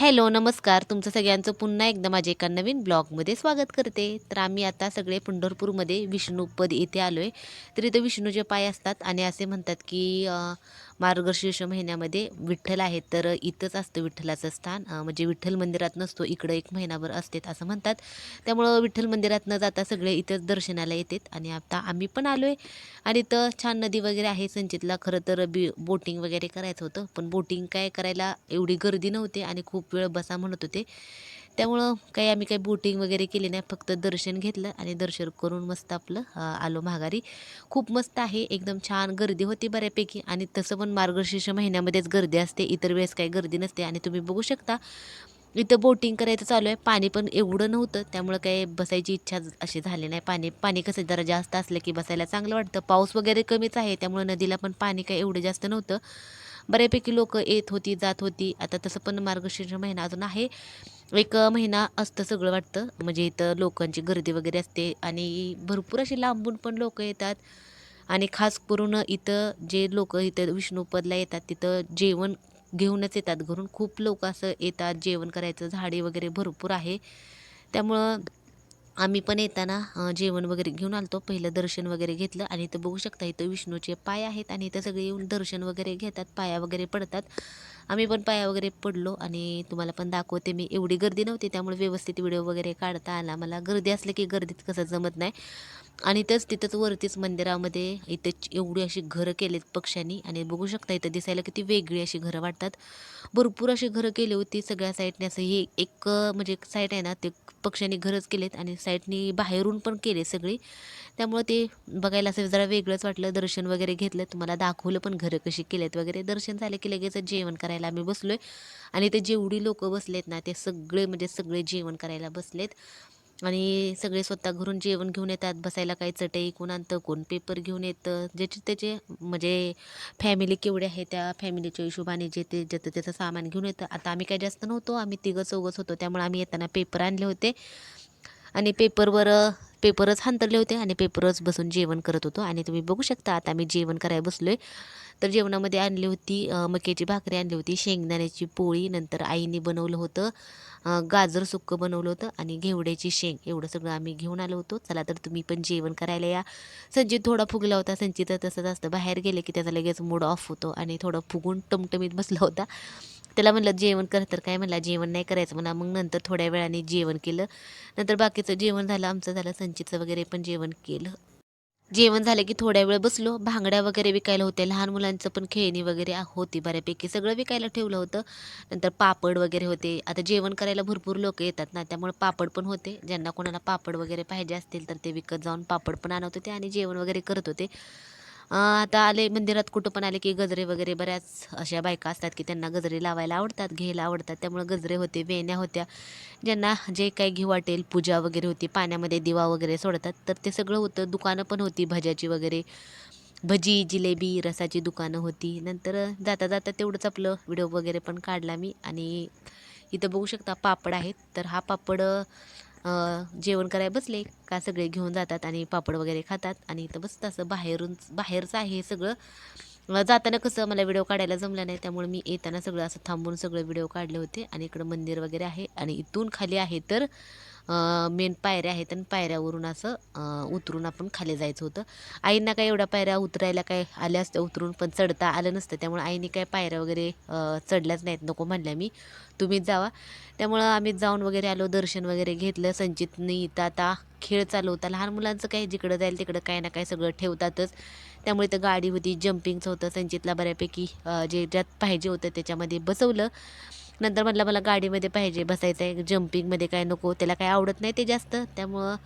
Hello नमस्कार. तुमचं सगळ्यांचं पुन्हा एकदा माझ्या एका नवीन ब्लॉगमध्ये स्वागत करते. तर आम्ही आता सगळे पंढरपूरमध्ये विष्णूपद येथे आलो आहे तर इथं विष्णूचे पाय असतात आणि असे म्हणतात की मार्गशीर्ष महिन्यामध्ये विठ्ठल आहेत. तर इथंच असतं विठ्ठलाचं स्थान. म्हणजे विठ्ठल मंदिरात नसतो इकडं एक महिनाभर असते असं म्हणतात. त्यामुळं विठ्ठल मंदिरात न जाता सगळे इथंच दर्शनाला येतात आणि आता आम्ही पण आलो आहे आणि इथं छान नदी वगैरे आहे संचितला. खरं तर बी बोटिंग वगैरे करायचं होतं. पण बोटिंग काय करायला एवढी गर्दी नव्हती आणि खूप वेळ बसा म्हणत होते. त्यामुळं काही आम्ही काही बोटिंग वगैरे केली नाही फक्त दर्शन घेतलं आणि दर्शन करून मस्त आपलं आलो माघारी खूप मस्त आहे एकदम छान गर्दी होती बऱ्यापैकी आणि तसं पण मार्गशीर्ष महिन्यामध्येच गर्दी असते इतर वेळेस काही गर्दी नसते आणि तुम्ही बघू शकता. इथं बोटिंग करायचं चालू आहे पाणी पण एवढं नव्हतं त्यामुळं काही बसायची इच्छा अशी झाली नाही. पाणी पाणी कसं जरा जास्त असलं की बसायला चांगलं वाटतं. पाऊस वगैरे कमीच आहे त्यामुळं नदीला पण पाणी काही एवढं जास्त नव्हतं. बऱ्यापैकी लोक येत होती जात होती. आता तसं पण मार्गशीर्ष महिना अजून आहे. एक महिना असतं सगळं वाटतं. म्हणजे इथं लोकांची गर्दी वगैरे असते आणि भरपूर अशी लांबून पण लोक येतात. आणि खास करून इथं जे लोक इथं विष्णूपदला येतात तिथं जेवण घेऊनच येतात. घरून खूप लोक असं येतात. जेवण करायचं झाडे वगैरे भरपूर आहे. त्यामुळं आम्ही पण येताना जेवण वगैरे घेऊन आलतो. पहिलं दर्शन वगैरे घेतलं आणि इथं बघू शकता इथं विष्णूचे पाय आहेत आणि इथं सगळे येऊन दर्शन वगैरे घेतात पाया वगैरे पडतात. आम्ही पण पाया वगैरे पडलो आणि तुम्हाला पण दाखवते मी. एवढी गर्दी नव्हती त्यामुळे व्यवस्थित व्हिडिओ वगैरे काढता आला. मला गर्दी असलं की गर्दीत कसं जमत नाही. आणि तेच तिथंच वरतीच मंदिरामध्ये इथे एवढी अशी घरं केलीत पक्ष्यांनी. आणि बघू शकता इथं दिसायला किती वेगळी अशी घरं वाटतात. भरपूर अशी घरं केली होती सगळ्या साईडने. असं हे एक म्हणजे एक साईड आहे ना ते पक्ष्यांनी घरंच केलेत आणि साईडनी बाहेरून पण केले सगळी. त्यामुळे ते बघायला असं जरा वेगळंच वाटलं. दर्शन वगैरे घेतलं. तुम्हाला दाखवलं पण घरं कशी केलेत वगैरे. दर्शन झालं की लगेच जेवण करायला आम्ही आहे आणि ते जेवढी लोक बसलेत ना ते सगळे म्हणजे सगळे जेवण करायला बसलेत. आणि सगळे स्वतः घरून जेवण घेऊन येतात बसायला काही चटई कोण आणतं कोण पेपर घेऊन येतं. ज्याचे त्याचे म्हणजे फॅमिली केवढे आहे त्या फॅमिलीच्या हिशोबाने जे ते ज्याचं त्याचं सामान घेऊन येतं. आता आम्ही काही जास्त नव्हतो आम्ही तिघं चौघच होतो त्यामुळे आम्ही येताना पेपर आणले होते. आणि पेपरवर पेपरच हांतरले होते आणि पेपरच बसून जेवण करत होतो. आणि तुम्ही बघू शकता आता आम्ही जेवण करायला बसलो आहे तर जेवणामध्ये आणली होती मक्याची भाकरी आणली होती शेंगदाण्याची पोळी नंतर आईने बनवलं होतं गाजर सुक्कं बनवलं होतं आणि घेवड्याची शेंग. एवढं सगळं आम्ही घेऊन आलो होतो. चला तर तुम्ही पण जेवण करायला या. संचित थोडा फुगला होता. संचित तसंच असतं. बाहेर गेले की त्याचा लगेच मूड ऑफ होतो आणि थोडं फुगून टमटमीत बसला होता. त्याला म्हणलं जेवण कर. तर काय म्हणला जेवण नाही करायचं म्हणा. मग नंतर थोड्या वेळाने जेवण केलं. नंतर बाकीचं जेवण झालं आमचं झालं संचितचं वगैरे पण जेवण केलं. जेवण झालं की थोड्या वेळ बसलो. भांगड्या वगैरे विकायला होत्या. लहान मुलांचं पण खेळणी वगैरे होती बऱ्यापैकी. सगळं विकायला ठेवलं होतं. नंतर पापड वगैरे होते. आता जेवण करायला भरपूर लोक येतात ना त्यामुळे पापड पण होते. ज्यांना कोणाला पापड वगैरे पाहिजे असतील तर ते विकत जाऊन पापड पण आणत होते आणि जेवण वगैरे करत होते. आता आले मंदिरात कुठं पण आले की गजरे वगैरे बऱ्याच अशा बायका असतात की त्यांना गजरे लावायला आवडतात घ्यायला आवडतात. त्यामुळे गजरे होते वेण्या होत्या. ज्यांना जे काही घेऊ वाटेल पूजा वगैरे होती पाण्यामध्ये दिवा वगैरे सोडतात तर ते सगळं होतं. दुकानं पण होती भज्याची वगैरे. भजी जिलेबी रसाची दुकानं होती. नंतर जाता जाता तेवढंच आपलं व्हिडिओ वगैरे पण काढला मी. आणि इथं बघू शकता पापड आहेत. तर हा पापड जेवण करायला बसले का सगळे घेऊन जातात आणि पापड वगैरे खातात. आणि इथं बसतं असं बाहेरून बाहेरचं आहे हे सगळं. जाताना कसं मला व्हिडिओ काढायला जमला नाही त्यामुळे मी येताना सगळं असं थांबून सगळं व्हिडिओ काढले होते. आणि इकडं मंदिर वगैरे आहे आणि इथून खाली आहे तर मेन पायऱ्या आहेत आणि पायऱ्यावरून असं उतरून आपण खाली जायचं होतं. आईंना काय एवढ्या पायऱ्या उतरायला काय आल्या असत्या उतरून पण चढता आलं नसतं. त्यामुळे आईने काय पायऱ्या वगैरे चढल्याच नाहीत. नको म्हणल्या मी. तुम्हीच जावा. त्यामुळं आम्ही जाऊन वगैरे आलो दर्शन वगैरे घेतलं. संचितनी इथं आता खेळ चालू होता लहान मुलांचं काय जिकडं जाईल तिकडं काय ना काय सगळं ठेवतातच. त्यामुळे तर गाडी होती जम्पिंगचं होतं. संचितला बऱ्यापैकी जे ज्यात पाहिजे होतं त्याच्यामध्ये बसवलं. नंतर म्हटलं मला गाडीमध्ये पाहिजे बसायचं आहे जम्पिंगमध्ये काय नको त्याला काय आवडत नाही ते जास्त. त्यामुळं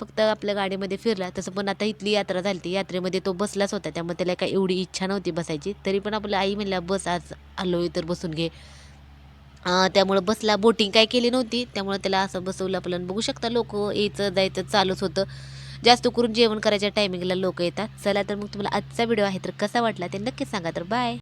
फक्त आपल्या गाडीमध्ये फिरला. तसं पण आता इथली यात्रा झाली ती यात्रेमध्ये तो बसलाच होता. त्यामुळे त्याला काय एवढी इच्छा नव्हती बसायची. तरी पण आपल्या आई म्हणल्या बस आज आलोय तर बसून घे. त्यामुळं बसला. बोटिंग काय केली नव्हती. त्यामुळं त्याला असं बसवलं आपलं. बघू शकता लोक यायचं जायचं चालूच होतं. जास्त करून जेवण करायच्या टायमिंगला लोक येतात. चला तर मग तुम्हाला आजचा व्हिडिओ आहे तर कसा वाटला ते नक्कीच सांगा. तर बाय